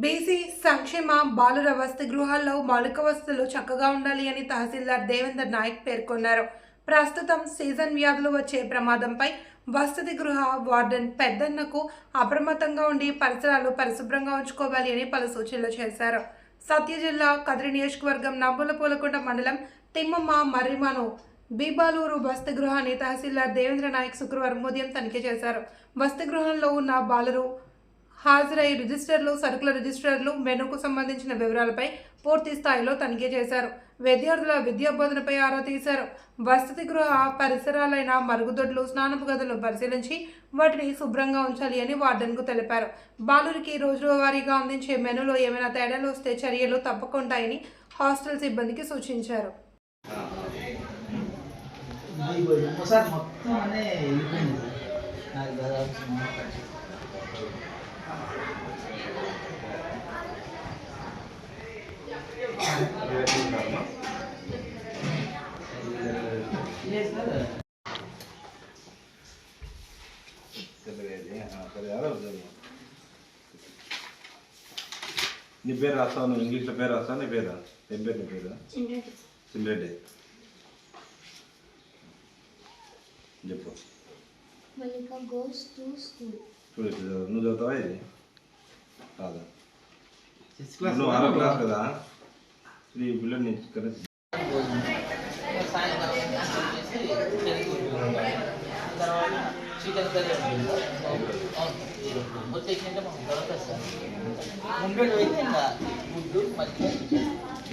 BC సంక్షేమ బాలుర వసతి గృహాల్లో మౌలిక వసతులు చక్కగా ఉండాలి అని తహసీల్దార్ దేవేందర్ నాయక్ పేర్కొన్నారు. ప్రస్తుతం సీజన్ వ్యాధులు వచ్చే ప్రమాదంపై వసతి గృహ వార్డెన్ పెద్దన్నకు అప్రమత్తంగా ఉండి పరిసరాలు పరిశుభ్రంగా ఉంచుకోవాలి అని పలు సూచనలు చేశారు. సత్య జిల్లా కదిరి నియోజకవర్గం నబ్బుల పూలకుంట మండలం తిమ్మమ్మ మర్రిమను బీబాలూరు వసతి గృహాన్ని తహసీల్దార్ దేవేంద్ర నాయక్ శుక్రవారం ఉదయం తనిఖీ చేశారు. వసతి గృహంలో ఉన్న బాలురు హాజరై రిజిస్టర్లు సరుకుల రిజిస్టర్లు మెనూకు సంబంధించిన వివరాలపై పూర్తి స్థాయిలో తనిఖీ చేశారు. విద్యార్థుల విద్యా బోధనపై ఆరా తీశారు. వసతి గృహ పరిసరాలైన మరుగుదొడ్లు స్నానపు గదులను పరిశీలించి వాటిని శుభ్రంగా ఉంచాలి అని వార్డెన్కు తెలిపారు. బాలురికి రోజువారీగా అందించే మెనూలో ఏమైనా తేడాలు వస్తే చర్యలు తప్పకుంటాయని హాస్టల్ సిబ్బందికి సూచించారు. మొత్తం నీ పేరు రాస్తావు నువ్వు ఇంగ్లీష్లో పేరు రాస్తావు? నీ పేరు? ఏం పేరు? నీ పేరు సిమ్రెడ్డి చెప్పు. చూడు. నువ్వు చదువుతావా ఇది? కాదా. నువ్వు ఆరో క్లాస్ కదా? శ్రీ ఈ పిల్లలు తర్వాత చికెన్ కర్రీ వచ్చేసింటే దొరకదు సార్ ముందు అయితే ఇంకా గుడ్డు మధ్య